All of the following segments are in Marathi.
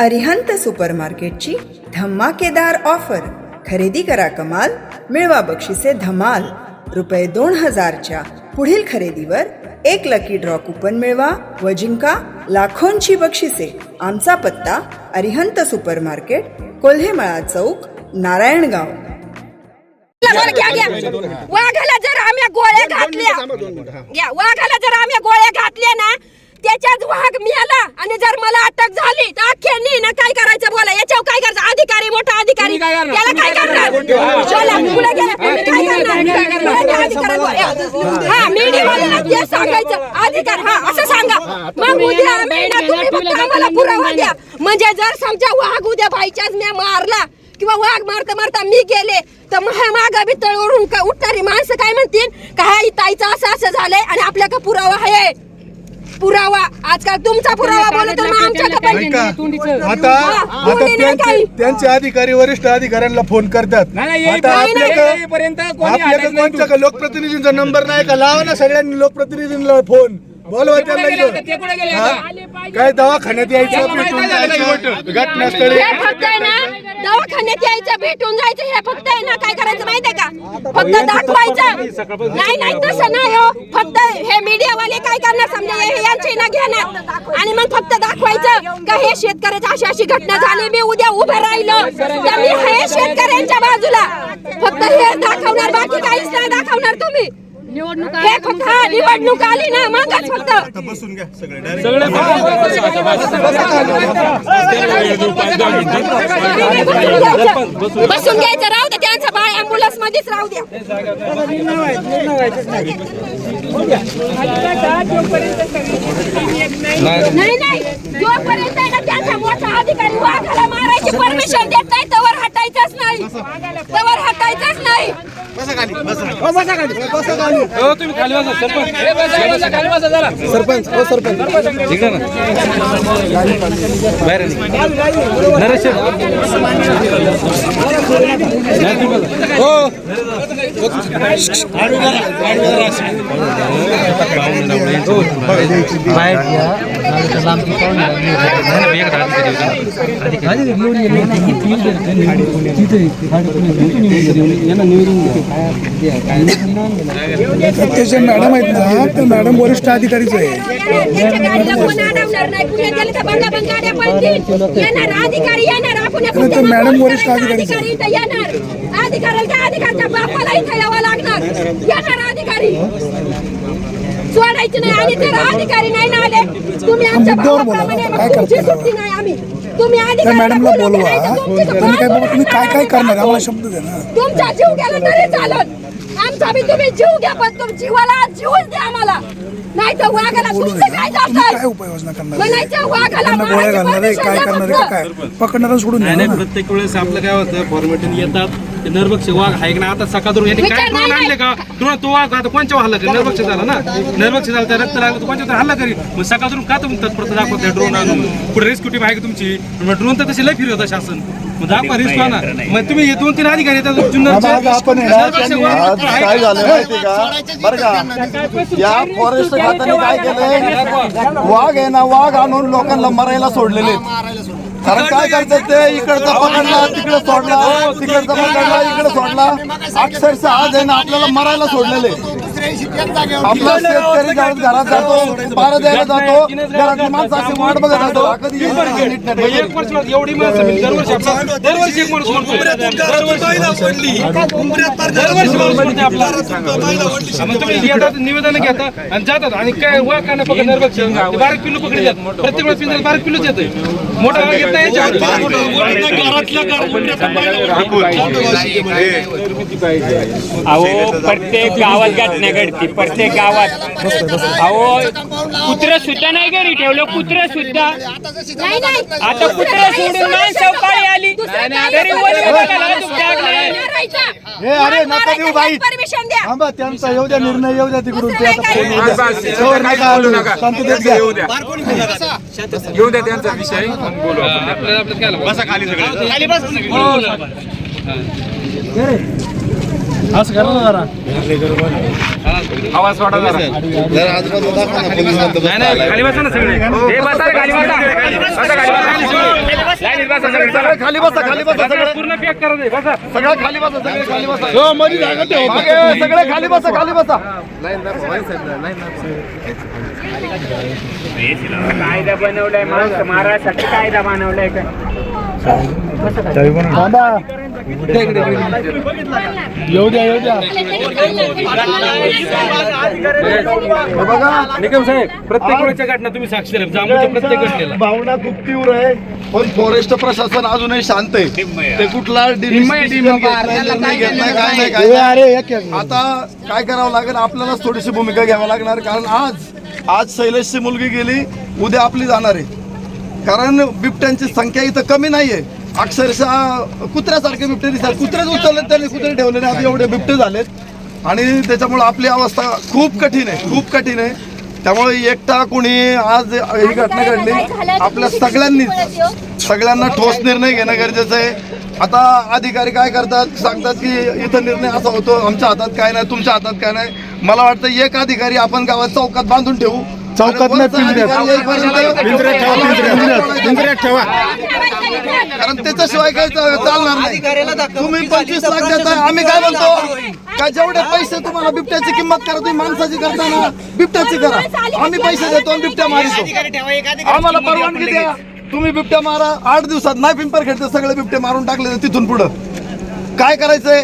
अरिहंत सुपरमार्केटची धमाकेदार ऑफर. खरेदी करा कमाल मिळवा बक्षिसे धमाल. रुपये दोन हजारच्या पुढील खरेदीवर एक लकी ड्रॉ कुपन मिळवा व जिंका लाखोंची बक्षिसे. आमचा पत्ता अरिहंत सुपरमार्केट कोल्हेमळा चौक नारायणगाव. वाघाला जर आम्ही गोळ्या घातल्या. घ्या वाघाला जर आम्ही गोळ्या घातल्या ना त्याच्याच वाघ मिळाला आणि जर मला अटक झाली तर अख्ख्यांनी ना काय करायचं बोला याच्यावर काय करायचं अधिकारी मोठा अधिकारी त्याला काय करणार बोला, पुढे गेला, तुम्ही काय करणार? तुम्ही अधिकाराला बोला. हा मीडियावाल्याला ते सांगायचं अधिकार हा असं सांगा. मग उद्या आम्ही ना तुम्ही फक्त आम्हाला पुरावा द्या. म्हणजे जर समजा वाघ उद्या मी मारला किंवा वाघ मारता मारता मी गेले तर महा मागा बी तळवरून का उठणारी माणसं काय म्हणतील? का हा ताईचं असं असं झालंय आणि आपल्या का पुरावा आहे? पुरावा. आजकाल तुमचा पुरावा बोलतो मग आमच्या का ऐका पण- आता हा, आता कोणी नाही त्यांचे काही. त्यांचे अधिकारी वरिष्ठ अधिकाऱ्यांना फोन करतात. नाही, नाही, आता येईपर्यंत- आपल्याकडे येईपर्यंत कोणी आपल्याकडे अटक नाही कोणत्या का लोकप्रतिनिधींचा नंबर नाही का? लावा ना सगळ्यांनी लोकप्रतिनिधींना फोन. बोलवा त्यांना? आता? काय दवाखान्यात यायचं भेटून जायचं. घटनास्थळी. हे फक्त आहे ना दवाखान्यात यायचं भेटून जायचं हे फक्त आहे ना काय करायचं माहितीये का? फक्त दाखवायचं. नाही नाही तसं नाही हो. फक्त हे मीडियावाले काय करणार समजा? हे यांचे ना घेणार. आणि मग फक्त दाखवायचं का हे शेतकऱ्याची अशी अशी घटना झाली मी उद्या उभं राहिलो. तर मी हे शेतकऱ्यांच्या बाजूला? फक्त हे दाखवणार बाकी काहीच नाही दाखवणार तुम्ही. निवडणूक आली ना मगच फक्त. बसून घ्यायचं राहू द्या त्यांचा बाळ अँब्युलन्स मध्येच राहू द्या. नाही नाही जोपर्यंत ना त्यांचा मोठा अधिकारी वाघाला मारायची परमिशन देत नाही तवर हटायचंच नाही. तवर हटायचंच नाही. हो, तुम्ही खाली बसा, सरपंच. ए, बसा, बसा, खाली बसा जरा. इकडे ना. बाहेर. नरेश शेठ. त्याचे मॅडम आहेत ना तर मॅडम वरिष्ठ अधिकारीच आहे मॅडम वरिष्ठ. अधिकारी इथं यावं लागणार. येणार अधिकारी. सोडायचे नाही आणि जर अधिकारी नाही ना आले तुम्ही आमच्या भावाप्रमाणे? सुट्टी नाही आम्ही. तुम्ही त्या मॅडमला बोलवा. त्यांनी काय बाबा तुम्ही काय काय करणार? आम्हाला शब्द द्या ना. तुमचा जीव गेला तरी चालत. आमचा बी तुम्ही जीव घ्या पण तुम जीवाला जीवच द्या आम्हाला. नाही तर वाघाला बोलू तुमचं काय तुम्ही काय जातं उपाययोजना करणार? म्हणायचं वाघाला त्यांना गोळ्या मारायची घालणार आहे permission काय द्या करणार आहे फक्त. का काय? पकडणार आणि सोडून नाही द्या नाही ना. प्रत्येक वेळेस आपलं काय होतं? फॉर्मेटून येतात. ते नरभक्ष वाघ आहे का ना आता सकाळ यांनी विचार काय ड्रोन नाही, आणले का? ड्रोन तो वाघ आता कोणच्या हल्ला करी नरभक्ष झाला ना? नरभक्ष झाला त्या रक्त लागलं तर कोणच्या हल्ला करी मग सकाळून का तुम्ही तत्परता दाखवत ड्रोन आणून. पुढे रेस्क्यू टीम आहे का तुमची? ड्रोन तर तशी लय फिरवतं शासन मग दाखवा रिस्क ना मग तुम्ही हे दोन तीन अधिकारी येतात जुन्नरचे. आज आपण आहे ना, नरभक्ष त्यांनी- वाघ आज आहे काय का? झालं माहिती का बरं का या फॉरेस्ट खात्याने काय केलंय वाघ आहे ना वाघ आणून लोकांना मरायला सोडलेले कारण काय करतात ते इकडचा पकडला तिकडे सोडला तिकडचा पकडला इकडे सोडला अक्षरशः आज आहे ना आपल्याला मरायला सोडलेले आपला शेतकरी घरात घरात जातो पारा द्यायला जातो घरातली माणसं अशी वाट बघत जातो हा कधी येईल? नीट मग नाही. एक वर्ष एवढी माणसं म्हणजे दरवर्षी आपला दरवर्षी एक माणूस मरतो दरवर्षी माणूस मरतो आपला हा, मग तुम्ही येतात निवेदन घेता आणि जातात आणि काय वा काय नाही पकडणार नरभक्ष ते बारीक पिल्लू पकडले जातात. प्रत्येक वेळेस पिंजऱ्यात बारीक पिल्लूच येते मोठा वाघ येत नाही अहो प्रत्येक गावात घटना घडती प्रत्येक गावात. अहो कुत्र सुद्धा नाही घरी ठेवलं कुत्र सुद्धा. नाही नाही. आता कुत्रा सोडून पाळी आली. तरी हे अरे नका देऊ बाई. परमिशन द्या. थांबा त्यांचा येऊ द्या निर्णय येऊ द्या तिकडून. ते आता येऊ द्या. जोर नका आलो. शांततेत घ्या. घेऊ द्या. त्यांचा विषय. मग बोलू. आपण. असं करा ना जरा. आवाज वाढा जरा. जरा आजूबाजूला दाखवा ना, पोलीस बंदोबस्त नाही नाही खाली बसा ना सगळे. हे बसा रे, खाली बसा. बसा. खाली बसा खाली. बसा. सगळे सगळे. खाली बसा खाली बसा बसा, सगळे. पूर्ण पॅक करा ते, बसा. सगळं खाली बसा सगळे खाली बसा. हो. मागे सगळे खाली बसा खाली बसा. कायदा बनवलाय माणसं मारायसाठी कायदा बनवलाय का? येऊ द्या येऊ द्या बघा निकम साहेब प्रत्येक वेळेच्या घटना तुम्ही साक्षी आहे जांभूळच्या प्रत्येक घटनेला भावना खूप तीव्र आहे पण फॉरेस्ट प्रशासन अजूनही शांत आहे ते कुठला डिसिजन घेत नाही, घेत नाही काय नाही काय नाही. अरे एक एक आता काय करावं लागेल आपल्यालाच थोडीशी भूमिका घ्यावी लागणार कारण आज आज शैलेशची मुलगी गेली उद्या आपली जाणार आहे कारण बिबट्यांची संख्या इथं कमी नाहीये. अक्षरशः कुत्र्यासारखे बिबटे दिसतात. कुत्रेच उचलले त्यांनी कुत्रे ठेवले नाही एवढे बिबटे झालेत. आणि त्याच्यामुळे आपली अवस्था खूप कठीण आहे. खूप कठीण आहे. त्यामुळे एकटा कोणी आज ही घटना घडली. आपल्या सगळ्यांनीच. सगळ्यांना ठोस निर्णय घेणं गरजेचं आहे. आता अधिकारी काय करतात? सांगतात की इथं निर्णय असा होतो. आमच्या हातात काय नाही तुमच्या हातात काय नाही. मला वाटतं एक अधिकारी आपण गावात चौकात बांधून ठेवू. चौकात नाही, पिंजऱ्यात. पिंजऱ्यात ठेवा, पिंजऱ्यात. पिंजऱ्यात ठेवा. कारण त्याच्याशिवाय काही चालणार नाही. तुम्ही पंचवीस लाख देताय आम्ही काय म्हणतो? का जेवढे पैसे तुम्हाला बिबट्याची किंमत करा तुम्ही माणसाची करता ना बिबट्याची करा. आम्ही पैसे देतो आणि बिबट्या मारितो. आम्हाला परवानगी द्या. तुम्ही बिबट्या मारा आठ दिवसात नाही पिंपर खेळते सगळे बिबटे मारून टाकले तिथून पुढं. काय करायचंय?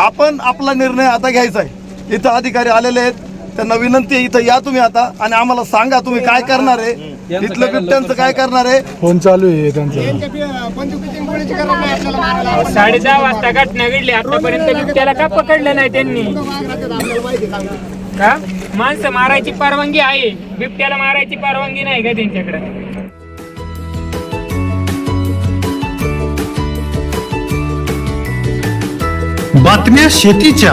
आपण आपला निर्णय आता घ्यायचा आहे इथं अधिकारी आलेले आहेत. त्यांना विनंती आहे इथं या तुम्ही आता आणि आम्हाला सांगा तुम्ही काय करणार आहे. इथलं बिबट्यांचं काय करणार आहे? फोन चालू आहे त्यांचा. साडे दहा वाजता घटना घडली. आतापर्यंत बिबट्याला का पकडलं नाही त्यांनी? का? माणसं मारायची परवानगी आहे. बिबट्याला मारायची परवानगी नाही का त्यांच्याकडे? बातम्या शेतीच्या.